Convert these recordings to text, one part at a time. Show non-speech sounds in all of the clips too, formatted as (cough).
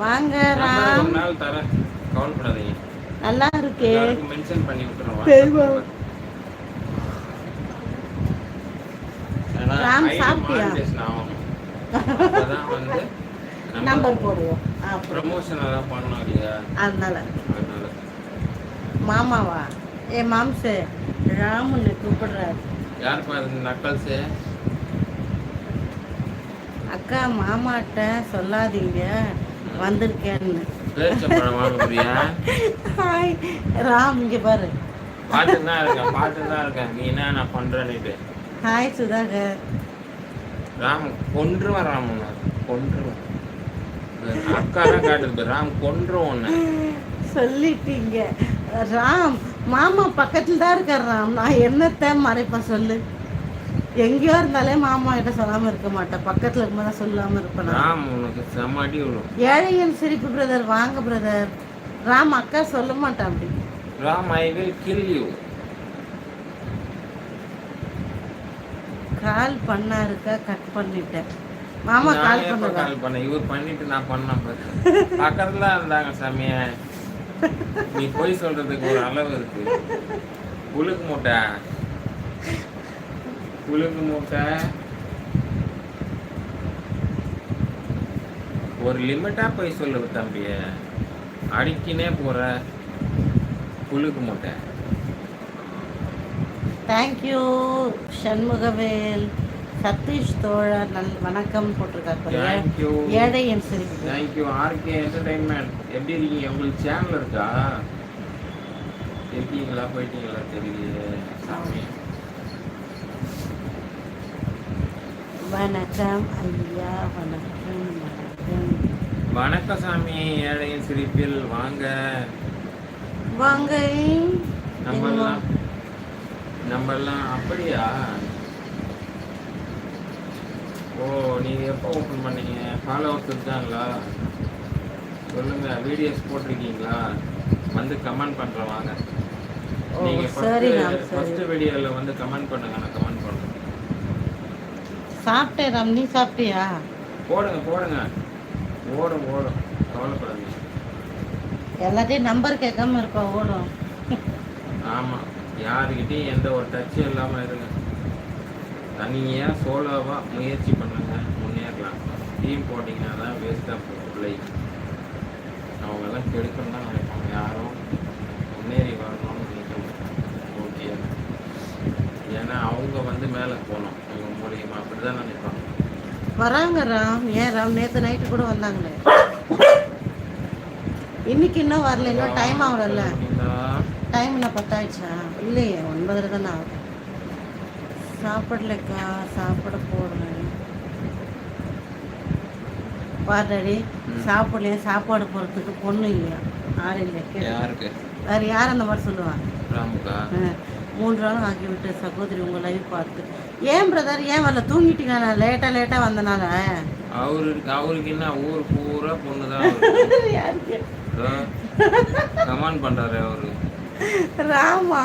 வாங்க ராம். நாள் கவலைப்படாதீங்க. நல்லா இருக்கே. மென்ஷன் பண்ணி. ஏன்னா ராம், சாப்பிட்டியா? வந்து நம்பர் போடுவோம். ப்ரமோஷன் எல்லாம் பண்ணோம் இல்லையா? அதனால. மாமாவா? ஏ மாம்சு ராமுன்னு கூப்பிடுறாரு. யார் பாரு நக்கல்ஸு? அக்கா மாமாட்ட சொல்லாதீங்க. வந்திருக்கேன்னு. பேரிச்சம்பழம் வாங்க முடியா ஹாய் ராம் இங்க பாரு. பார்த்துட்டு தான் இருக்கேன் தான் இருக்கேன். நீ என்ன நான் பண்றேன்னுட்டு. ஹாய் சுதாகர். ராம் கொன்றுவன் ராம் கொன்றுவன் அக்கா தான் காட்டுது ராம் கொன்றும் ஒன்று சொல்லிட்டீங்க. ராம் மாமா பக்கத்துல தான் இருக்கார் ராம். நான் என்னத்த மறைப்பேன் சொல்லு. எங்கேயோ இருந்தாலே மாமா கிட்ட சொல்லாம இருக்க மாட்டேன். பக்கத்துல இருக்கும்போது சொல்லாம இருப்பேன். ராம் உனக்கு விடும் ஏழையின் சிரிப்பு பிரதர் வாங்க பிரதர் ராம் அக்கா சொல்ல மாட்டேன் அப்படி. Ram I will kill you call பண்ணாருக்கா cut பண்ணிட்டேன். மாமா கால் பண்ணுவா கால் பண்ண? இவர் பண்ணிட்டு நான் பண்ணேன். (laughs) பக்கத்துல இருந்தாங்க சாமிய. நீ போய் சொல்றதுக்கு ஒரு அளவு இருக்கு. புழுக்கு மூட்டை. புழுக்கு மூட்டை ஒரு லிமிட்டா போய் சொல்லு தம்பிய அடிக்கினே போற புழுக்கு மூட்டை தேங்க்யூ சண்முகவேல். சதீஷ் தோழர் நல் வணக்கம் போட்டிருக்காரு ஏழை என் சிரிப்பு. தேங்க்யூ ஆர்கே என்டர்டைன்மெண்ட் எப்படி இருக்கீங்க? உங்களுக்கு சேனல் இருக்கா? இருக்கீங்களா போயிட்டீங்களா? தெரியலையே சாமி வணக்கம் ஐயா வணக்கம் வணக்கம். வணக்கம் சாமி ஏழையின் சிரிப்பில் வாங்க. வாங்க. நம்மெல்லாம் நம்மெல்லாம் அப்படியா? ஓ நீங்க எப்போ ஓப்பன் பண்ணீங்க? ஃபாலோவர்ஸ் இருக்காங்களா? சொல்லுங்க வீடியோஸ் போட்டிருக்கீங்களா? வந்து கமெண்ட் பண்றேன் வாங்க. ஓ நீங்க சரி ஃபர்ஸ்ட் ராம் ஃபர்ஸ்ட் சரி வீடியோல வந்து கமெண்ட் பண்ணுங்க நான் சாப்பிட்டேன் ராம் நீ சாப்பிட்டியா? போடுங்க போடுங்க. ஓடும் ஓடும். கவலைப்படாதீங்க. எல்லாத்தையும் நம்பர் கேட்காம இருப்பா ஓடும். ஆமா. யாருக்கிட்டையும் எந்த ஒரு டச்சும் இல்லாம இருங்க. தனியா சோலோவா முயற்சி பண்ணுங்க. முன்னேறலாம். டீம் போட்டிங்கன்னா தான் வேஸ்ட்டாக போகும். பிள்ளை அவங்க எல்லாம் கெடுக்கணும் தான் நினைப்பாங்க. யாரும் முன்னேறி வரணும்னு நினைக்கணும். ஓகே ஏன்னா அவங்க வந்து மேலே போகணும் அவங்க மூலியமா அப்படி தான் நினைப்பாங்க வராங்க ராம். ஏன் ராம்? நேத்து நைட்டு கூட வந்தாங்களே. இன்னைக்கு இன்னும் வரல. இன்னும் டைம் ஆகல? டைம் என்ன பத்தாயிடுச்சா? இல்லையே ஒன்பதரை தானே ஆகுது. சாப்பிடலக்கா. சாப்பிட போடுறேன் பாருடி ம். சாப்பிடலையா? சாப்பாடு போடுறதுக்கு பொண்ணு இல்லையா? ஆள் இல்லையா? வேற யார் அந்த மாதிரி சொல்லுவாங்க மூன்று நாளும் ஆகிவிட்டு சகோதரி உங்கள் லைவ் பார்த்து. ஏன் பிரதர் ஏன் வரல? தூங்கிட்டீங்க நான் லேட்டாக லேட்டாக வந்தனால. அவருக்கு அவருக்கு என்ன ஊர் பூரா பொண்ணு தான் (laughs) கமெண்ட் பண்றாரு அவரு. ராமா.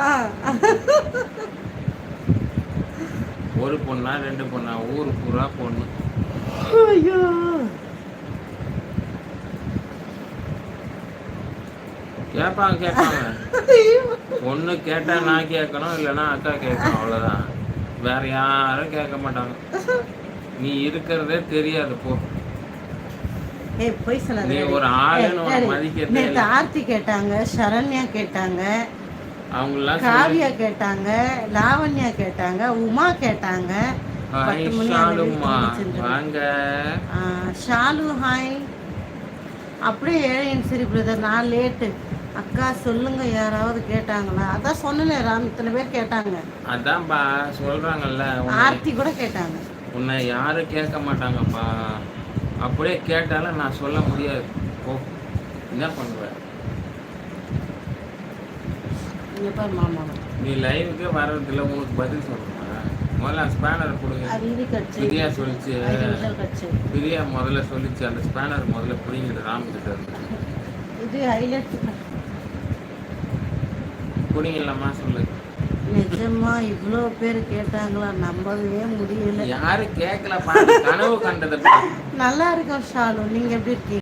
ஒரு பொண்ணா ரெண்டு பொண்ணா ஊர் பூரா பொண்ணு. ஐயோ. கேட்பாங்க கேட்பாங்க ஒண்ணு கேட்டா நான் கேட்கணும் இல்லைன்னா அக்கா கேட்கணும் அவ்வளவுதான். வேற யாரும் கேட்க மாட்டாங்க. நீ இருக்கிறதே தெரியாது போ. நீ. ஒரு ஆளுன்னு மதிக்கிறதே. ஆர்த்தி கேட்டாங்க சரண்யா கேட்டாங்க அவங்களாம் காவியா கேட்டாங்க லாவண்யா கேட்டாங்க உமா கேட்டாங்க. வாங்க. ஷாலு ஹாய். அப்படியே ஏழையன் சரி பிரதர் நான் லேட்டு அக்கா சொல்லுங்க யாராவது கேட்டாங்களா? அதான் சொன்னேனே ராம் இத்தனை பேர் கேட்டாங்க. அதான்ப்பா சொல்றாங்கல்ல ஆர்த்தி கூட கேட்டாங்க. உன்னை யாரும் கேட்க மாட்டாங்கப்பா. அப்படியே கேட்டாலும் நான் சொல்ல முடியாது. ஓ என்ன பண்ணுவ இங்க பாரு மாமா. நீ லைவுக்கே வர்றதில்ல உனக்கு பதில் சொல்லணுமா முதல்ல ஸ்பேனர் கொடுங்க பிரியா சொல்லிச்சு. பிரியா முதல்ல சொல்லிச்சு. அந்த ஸ்பேனர் முதல்ல பிடிங்கிட்டு ராமகிட்ட இது ஹைலைட். பிடிங்கலாமா சொல்லு. நிஜமா இவ்வளோ பேர் கேட்டாங்களா? நம்பவே முடியல. யாரும் கேட்கலப்பா கனவு கண்டதுப்பா. நல்லா இருக்கும் ஷாலு? நீங்க எப்படி இருக்கீங்க?